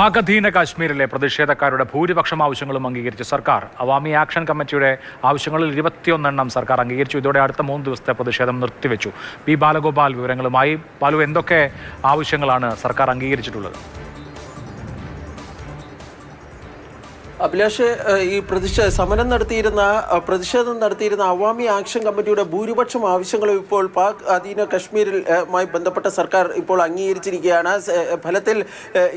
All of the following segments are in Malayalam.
പാക് അധീന കാശ്മീരിലെ പ്രതിഷേധക്കാരുടെ ഭൂരിപക്ഷം ആവശ്യങ്ങളും അംഗീകരിച്ച സർക്കാർ. അവാമി ആക്ഷൻ കമ്മിറ്റിയുടെ ആവശ്യങ്ങളിൽ ഇരുപത്തിയൊന്നെണ്ണം സർക്കാർ അംഗീകരിച്ചു. ഇതോടെ അടുത്ത മൂന്ന് ദിവസത്തെ പ്രതിഷേധം നിർത്തിവെച്ചു. പി ബാലഗോപാൽ വിവരങ്ങളുമായി. ബാലു എന്തൊക്കെ ആവശ്യങ്ങളാണ് സർക്കാർ അംഗീകരിച്ചിട്ടുള്ളത്? അഭിലാഷ് ഈ പ്രതിഷേധ സമരം നടത്തിയിരുന്ന പ്രതിഷേധം നടത്തിയിരുന്ന അവാമി ആക്ഷൻ കമ്മിറ്റിയുടെ ഭൂരിപക്ഷം ആവശ്യങ്ങളും ഇപ്പോൾ പാക് അധീന കശ്മീരിൽ മായി ബന്ധപ്പെട്ട സർക്കാർ ഇപ്പോൾ അംഗീകരിച്ചിരിക്കുകയാണ്. ഫലത്തിൽ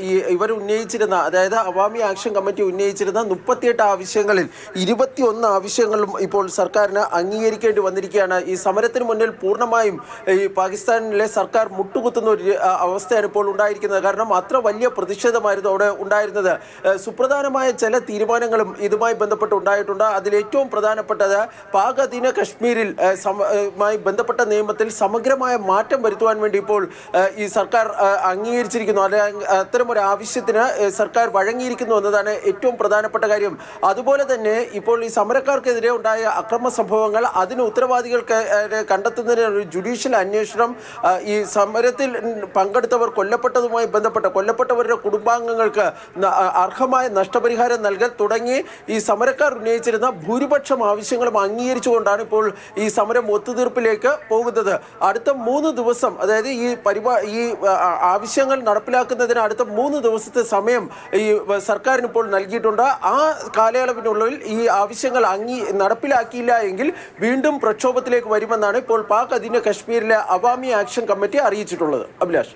ഈ ഇവർ ഉന്നയിച്ചിരുന്ന അതായത് അവാമി ആക്ഷൻ കമ്മിറ്റി ഉന്നയിച്ചിരുന്ന മുപ്പത്തിയെട്ട് ആവശ്യങ്ങളിൽ ഇരുപത്തിയൊന്ന് ആവശ്യങ്ങളും ഇപ്പോൾ സർക്കാരിന് അംഗീകരിക്കേണ്ടി വന്നിരിക്കുകയാണ്. ഈ സമരത്തിന് മുന്നിൽ പൂർണമായും ഈ പാകിസ്ഥാനിലെ സർക്കാർ മുട്ടുകുത്തുന്ന ഒരു അവസ്ഥയാണ് ഇപ്പോൾ ഉണ്ടായിരിക്കുന്നത്. കാരണം അത്ര വലിയ പ്രതിഷേധമായിരുന്നു അവിടെ ഉണ്ടായിരുന്നത്. സുപ്രധാനമായ ചില തീരുമാനങ്ങളും ഇതുമായി ബന്ധപ്പെട്ട് ഉണ്ടായിട്ടുണ്ട്. അതിൽ ഏറ്റവും പ്രധാനപ്പെട്ടത് പാക് അധീന കശ്മീരിൽ മായി ബന്ധപ്പെട്ട നിയമത്തിൽ സമഗ്രമായ മാറ്റം വരുത്തുവാൻ വേണ്ടി ഇപ്പോൾ ഈ സർക്കാർ അംഗീകരിച്ചിരിക്കുന്നു. അല്ലെങ്കിൽ അത്തരം ഒരു ആവശ്യത്തിന് സർക്കാർ വഴങ്ങിയിരിക്കുന്നു എന്നതാണ് ഏറ്റവും പ്രധാനപ്പെട്ട കാര്യം. അതുപോലെ തന്നെ ഇപ്പോൾ ഈ സമരക്കാർക്കെതിരെ ഉണ്ടായ അക്രമ സംഭവങ്ങൾ അതിന് ഉത്തരവാദികൾക്ക് കണ്ടെത്തുന്നതിന് ഒരു ജുഡീഷ്യൽ അന്വേഷണം ഈ സമരത്തിൽ പങ്കെടുത്തവർ കൊല്ലപ്പെട്ടതുമായി ബന്ധപ്പെട്ട കൊല്ലപ്പെട്ടവരുടെ കുടുംബാംഗങ്ങൾക്ക് അർഹമായ നഷ്ടപരിഹാരം തുടങ്ങി ഈ സമരക്കാർ ഉന്നയിച്ചിരുന്ന ഭൂരിപക്ഷം ആവശ്യങ്ങളും അംഗീകരിച്ചുകൊണ്ടാണ് ഇപ്പോൾ ഈ സമരം ഒത്തുതീർപ്പിലേക്ക് പോകുന്നത്. അടുത്ത മൂന്ന് ദിവസം അതായത് ഈ പരിപാ ഈ ആവശ്യങ്ങൾ നടപ്പിലാക്കുന്നതിന് അടുത്ത മൂന്ന് ദിവസത്തെ സമയം ഈ സർക്കാരിന് ഇപ്പോൾ നൽകിയിട്ടുണ്ട്. ആ കാലയളവിനുള്ളിൽ ഈ ആവശ്യങ്ങൾ അംഗീ നടപ്പിലാക്കിയില്ല എങ്കിൽ വീണ്ടും പ്രക്ഷോഭത്തിലേക്ക് വരുമെന്നാണ് ഇപ്പോൾ പാക് അധീന കശ്മീരിലെ അവാമി ആക്ഷൻ കമ്മിറ്റി അറിയിച്ചിട്ടുള്ളത്. അഭിലാഷ്.